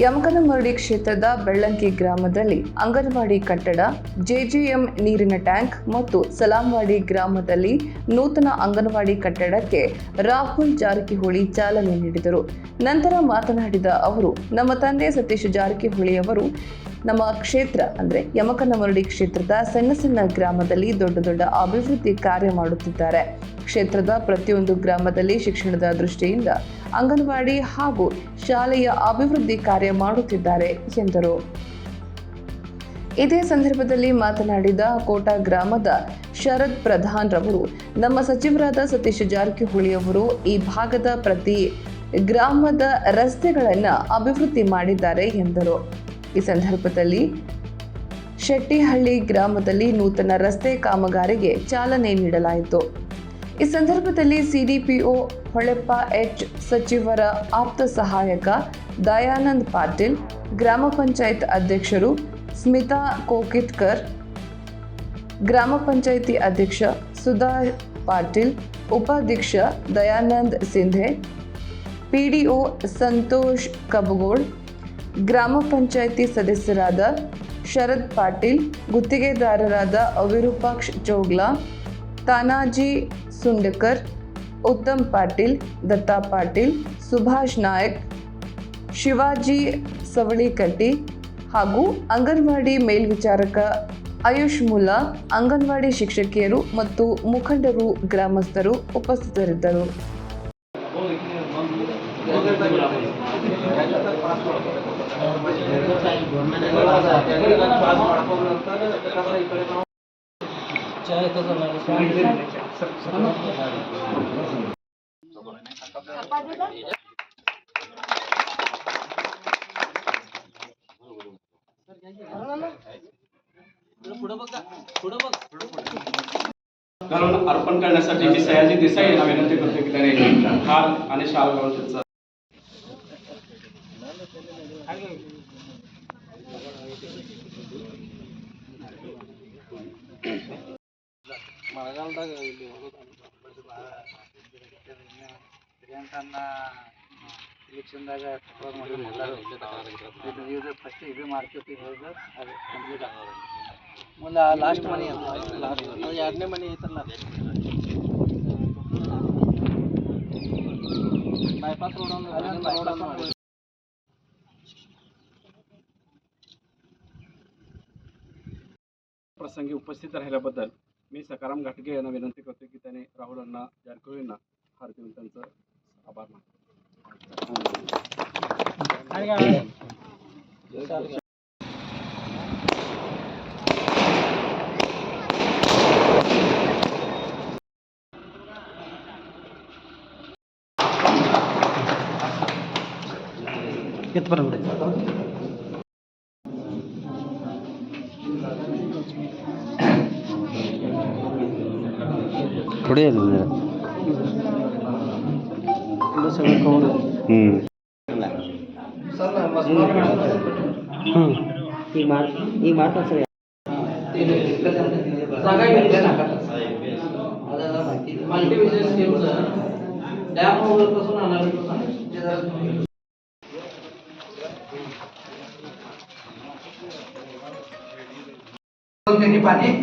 ಯಮಕನಮರಡಿ ಕ್ಷೇತ್ರದ ಬೆಳ್ಳಂಕಿ ಗ್ರಾಮದಲ್ಲಿ ಅಂಗನವಾಡಿ ಕಟ್ಟಡ, ಜೆಜಿಎಂ ನೀರಿನ ಟ್ಯಾಂಕ್ ಮತ್ತು ಸಲಾಂವಾಡಿ ಗ್ರಾಮದಲ್ಲಿ ನೂತನ ಅಂಗನವಾಡಿ ಕಟ್ಟಡಕ್ಕೆ ರಾಹುಲ್ ಜಾರಕಿಹೊಳಿ ಚಾಲನೆ ನೀಡಿದರು. ನಂತರ ಮಾತನಾಡಿದ ಅವರು, ನಮ್ಮ ತಂದೆ ಸತೀಶ್ ಜಾರಕಿಹೊಳಿ ಅವರು ನಮ್ಮ ಕ್ಷೇತ್ರ ಅಂದರೆ ಯಮಕನಮರಡಿ ಕ್ಷೇತ್ರದ ಸಣ್ಣ ಸಣ್ಣ ಗ್ರಾಮದಲ್ಲಿ ದೊಡ್ಡ ದೊಡ್ಡ ಅಭಿವೃದ್ಧಿ ಕಾರ್ಯ ಮಾಡುತ್ತಿದ್ದಾರೆ. ಕ್ಷೇತ್ರದ ಪ್ರತಿಯೊಂದು ಗ್ರಾಮದಲ್ಲಿ ಶಿಕ್ಷಣದ ದೃಷ್ಟಿಯಿಂದ ಅಂಗನವಾಡಿ ಹಾಗೂ ಶಾಲೆಯ ಅಭಿವೃದ್ಧಿ ಕಾರ್ಯ ಮಾಡುತ್ತಿದ್ದಾರೆ ಎಂದರು. ಇದೇ ಸಂದರ್ಭದಲ್ಲಿ ಮಾತನಾಡಿದ ಕೋಟಾ ಗ್ರಾಮದ ಶರದ್ ಪ್ರಧಾನ್ ರವರು, ನಮ್ಮ ಸಚಿವರಾದ ಸತೀಶ್ ಜಾರಕಿಹೊಳಿ ಅವರು ಈ ಭಾಗದ ಪ್ರತಿ ಗ್ರಾಮದ ರಸ್ತೆಗಳನ್ನು ಅಭಿವೃದ್ಧಿ ಮಾಡಿದ್ದಾರೆ ಎಂದರು. ಈ ಸಂದರ್ಭದಲ್ಲಿ ಶೆಟ್ಟಿಹಳ್ಳಿ ಗ್ರಾಮದಲ್ಲಿ ನೂತನ ರಸ್ತೆ ಕಾಮಗಾರಿಗೆ ಚಾಲನೆ ನೀಡಲಾಯಿತು. ಈ ಸಂದರ್ಭದಲ್ಲಿ ಸಿಡಿಪಿಒ ಹೊಳೆಪ್ಪ ಎಚ್ ಸಚಿವರ ಆಪ್ತ ಸಹಾಯಕ ದಯಾನಂದ್ ಪಾಟೀಲ್, ಗ್ರಾಮ ಪಂಚಾಯತ್ ಅಧ್ಯಕ್ಷರು ಸ್ಮಿತಾ ಕೋಕಿತ್ಕರ್, ಗ್ರಾಮ ಪಂಚಾಯಿತಿ ಅಧ್ಯಕ್ಷ ಸುಧಾ ಪಾಟೀಲ್, ಉಪಾಧ್ಯಕ್ಷ ದಯಾನಂದ್ ಸಿಂಧೆ, ಪಿಡಿಒ ಸಂತೋಷ್ ಕಬಗೋಳ್ ಗ್ರಾಮ ಪಂಚಾಯಿತಿ ಸದಸ್ಯರಾದ ಶರದ್ ಪಾಟೀಲ್, ಗುತ್ತಿಗೆದಾರರಾದ ಅವಿರೂಪಾಕ್ಷ ಚೋಗ್ಲಾ, ತಾನಾಜಿ ಸುಂಡಕರ್, ಉತ್ತಮ್ ಪಾಟೀಲ್, ದತ್ತಾ ಪಾಟೀಲ್, ಸುಭಾಷ್ ನಾಯಕ್, ಶಿವಾಜಿ ಸವಳಿಕಟ್ಟಿ ಹಾಗೂ ಅಂಗನವಾಡಿ ಮೇಲ್ವಿಚಾರಕ ಆಯುಷ್ ಮುಲ್ಲಾ ಅಂಗನವಾಡಿ ಶಿಕ್ಷಕಿಯರು ಮತ್ತು ಮುಖಂಡರು, ಗ್ರಾಮಸ್ಥರು ಉಪಸ್ಥಿತರಿದ್ದರು. पुढं बघ पुढं बघ पुढं घालून अर्पण करण्यासाठी जी सयाजी देसाई यांना विनंती करतो की त्याने हार आणि शाल घालून त्यांचा ಮಳೆಗಾಲದಾಗ ಇಲ್ಲಿ ಹೋಗೋದು ಪ್ರಿಯಾಂಕನ್ನ ಇಲೆಕ್ಷನ್ದಾಗ ಪ್ರಪೋಸ್ ಮಾಡಿದ್ರು ಎಲ್ಲರೂ ಇದು ಇದು ಫಸ್ಟ್ ಇದು ಮಾಡ್ತೀವಿ ಹೇಳಿದ್ರು ಅದು ಕಂಪ್ಲೀಟ್ ಆಗೋದು ಮುಂದೆ ಲಾಸ್ಟ್ ಮನಿ ಅಂತ ಲಾಸ್ಟ್ ಅದು ಎರಡನೇ ಮನಿ ಐತಲ್ಲ ಬೈಪಾಸ್ ರೋಡ್ ಒಂದು ರೋಡ್ ಅಂತ प्रसंगी उपस्थित राहिल्याबद्दल मी सकाराम घाटगे यांना विनंती करतो की त्याने राहुल अण्णा जारकिहोळींना हार देऊन त्यांचं आभार मानतो ಎತ್ತು ಬರ್ಬಿಡಿ ಹೊಡೆಯೋದು ಇದು ಸಗಳ್ಕೊಂಡು ಹ್ಞೂ ಹ್ಞೂ ಈಗ ಮಾಡಿ ಈಗ ಮಾಡ್ತಾರೆ ಸರ್ मल्टीविजन स्कीम्स डॅम पासून अनालिसिस पाणी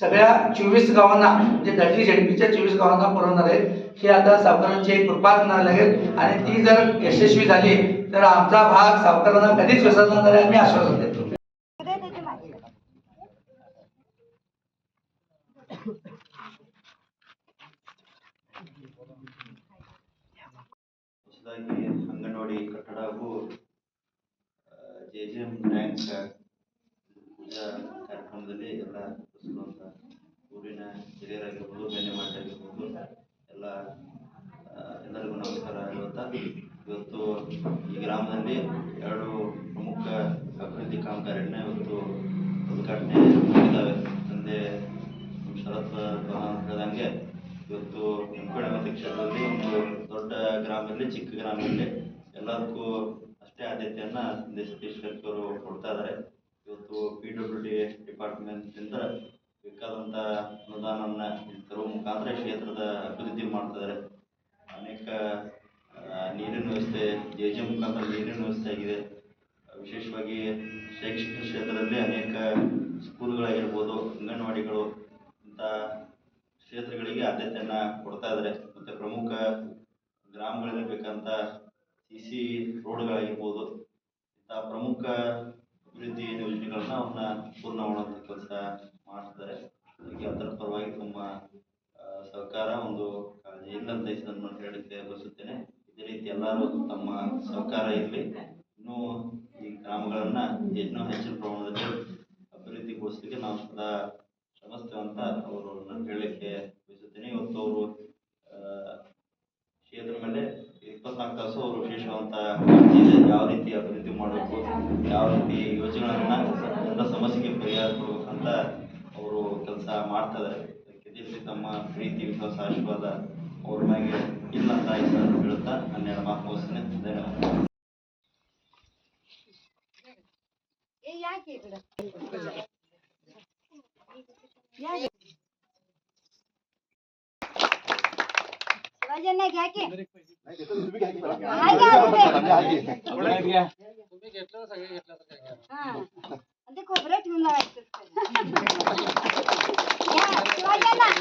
सगळ्या चोवीस गावांना म्हणजे दर्डी झेडपीच्या चोवीस गावांना पुरवणार आहे ही आता सावकारांची एक कृपा असणार लागेल आणि ती जर यशस्वी झाली तर आमचा भाग सावकारांना कधीच विसरणार नाही आम्ही आश्वासन देतो ಹೊಸದಾಗಿ ಅಂಗನವಾಡಿ ಕಟ್ಟಡ ಹಾಗೂ ಜೆ ಜೆ ಎಂ ಟ್ಯಾಂಕ್ ಹಿರಿಯರಾಗಿರ್ಬೋದು ಗಣ್ಯಮಾನ್ಯ ಆಗಿರ್ಬೋದು ಎಲ್ಲ ಎಲ್ಲರಿಗೂ ನಮಸ್ಕಾರ ಹೇಳುತ್ತಾ, ಇವತ್ತು ಈ ಗ್ರಾಮದಲ್ಲಿ ಎರಡು ಪ್ರಮುಖ ಅಭಿವೃದ್ಧಿ ಕಾಮಗಾರಿಗಳನ್ನ ಇವತ್ತು ಉದ್ಘಾಟನೆ ಮಾಡಿದ್ದಾವೆ ತಂದೆ ಶರತ್ ಹೇಳ್ದಂಗೆ ಇವತ್ತು ಎಂಕುಳೆ ಕ್ಷೇತ್ರದಲ್ಲಿ ಒಂದು ದೊಡ್ಡ ಗ್ರಾಮದಲ್ಲಿ, ಚಿಕ್ಕ ಗ್ರಾಮದಲ್ಲಿ ಎಲ್ಲದಕ್ಕೂ ಅಷ್ಟೇ ಆದ್ಯತೆಯನ್ನು ತಂದೆ ಸತೀಶ್ ಅವರು ಕೊಡ್ತಾ ಇದ್ದಾರೆ. ಇವತ್ತು ಪಿ ಡಬ್ಲ್ಯೂ ಡಿ ಡಿಪಾರ್ಟ್ಮೆಂಟಿಂದ ಬೇಕಾದಂಥ ಅನುದಾನವನ್ನ ತರುವ ಮುಖಾಂತರ ಕ್ಷೇತ್ರದ ಅಭಿವೃದ್ಧಿ ಮಾಡ್ತಿದ್ದಾರೆ. ಅನೇಕ ನೀರಿನ ವ್ಯವಸ್ಥೆ ಜೆ ಜೆ ಮುಖಾಂತರ ನೀರಿನ ವ್ಯವಸ್ಥೆ ಆಗಿದೆ. ವಿಶೇಷವಾಗಿ ಶೈಕ್ಷಣಿಕ ಕ್ಷೇತ್ರದಲ್ಲಿ ಅನೇಕ ಸ್ಕೂಲ್ಗಳಾಗಿರ್ಬೋದು, ಅಂಗನವಾಡಿಗಳು ಇಂಥ ಕ್ಷೇತ್ರಗಳಿಗೆ ಆದ್ಯತೆಯನ್ನು ಕೊಡ್ತಾ ಇದ್ದಾರೆ. ಮತ್ತು ಪ್ರಮುಖ ಗ್ರಾಮಗಳಲ್ಲಿ ಬೇಕಂತ ಸಿ ಸಿ ರೋಡ್ಗಳಾಗಿರ್ಬೋದು, ಇಂಥ ಪ್ರಮುಖ ಅಭಿವೃದ್ಧಿ ಯೋಜನೆಗಳನ್ನ ಅವನ್ನ ಪೂರ್ಣ ಮಾಡುವಂಥ ಕೆಲಸ ಮಾಡ್ತಿದ್ದಾರೆ. ಅದರ ಪರವಾಗಿ ತಮ್ಮ ಸರ್ಕಾರ ಒಂದು ಕಾಳಜಿ ಇಲ್ಲ ಅಂತ ಬಯಸುತ್ತೇನೆ. ಇದೇ ರೀತಿ ಎಲ್ಲರೂ ತಮ್ಮ ಸಹಕಾರ ಇರಲಿ. ಇನ್ನೂ ಈ ಗ್ರಾಮಗಳನ್ನ ಇನ್ನೂ ಹೆಚ್ಚಿನ ಪ್ರಮಾಣದಲ್ಲಿ ಅಭಿವೃದ್ಧಿಗೊಳಿಸಲಿಕ್ಕೆ ನಾವು ಸದಾ ಶ್ರಮಿಸ್ತೇವೆ ಅಂತ ಅವರು ನಾನು ಹೇಳಲಿಕ್ಕೆ ಬಯಸುತ್ತೇನೆ. ಇವತ್ತು ಅವರು ಕ್ಷೇತ್ರ ಮೇಲೆ ಇಪ್ಪತ್ನಾಲ್ಕು ತಾಸು ಅವರು ವಿಶೇಷವಂತ ಯಾವ ರೀತಿ ಅಭಿವೃದ್ಧಿ ಮಾಡಬೇಕು, ಯಾವ ರೀತಿ ಯೋಜನೆಗಳನ್ನ ಎಲ್ಲ ಸಮಸ್ಯೆಗೆ ಪರಿಹಾರ ಅವರು ಕೆಲಸ ಮಾಡ್ತಾ ಇದ್ದಾರೆ ಅದಕ್ಕೆ ಇದೇ ರೀತಿ ತಮ್ಮ ಪ್ರೀತಿ ವಿಶ್ವಾಸ ಆಶೀರ್ವಾದ ಅವ್ರ ಮ್ಯಾಗೆ ಇಲ್ಲ ಅಂತ ಈ ಸಂದರ್ಭ ಹೇಳುತ್ತಾ ಹನ್ನೆರಡು ಮಾತು ಮುಗಿಸ್ತೇನೆ bye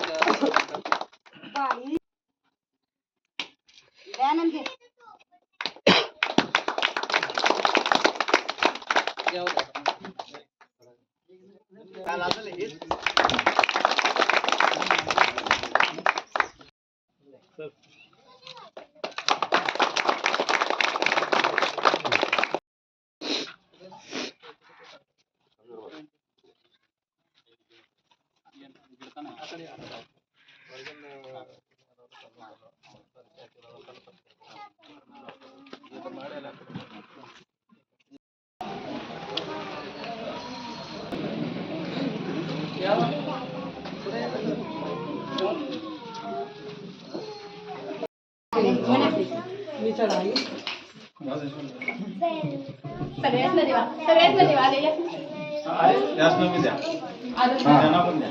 सगळ्याच नदी सगळ्याच नदी आलेल्या त्यांना पण द्या.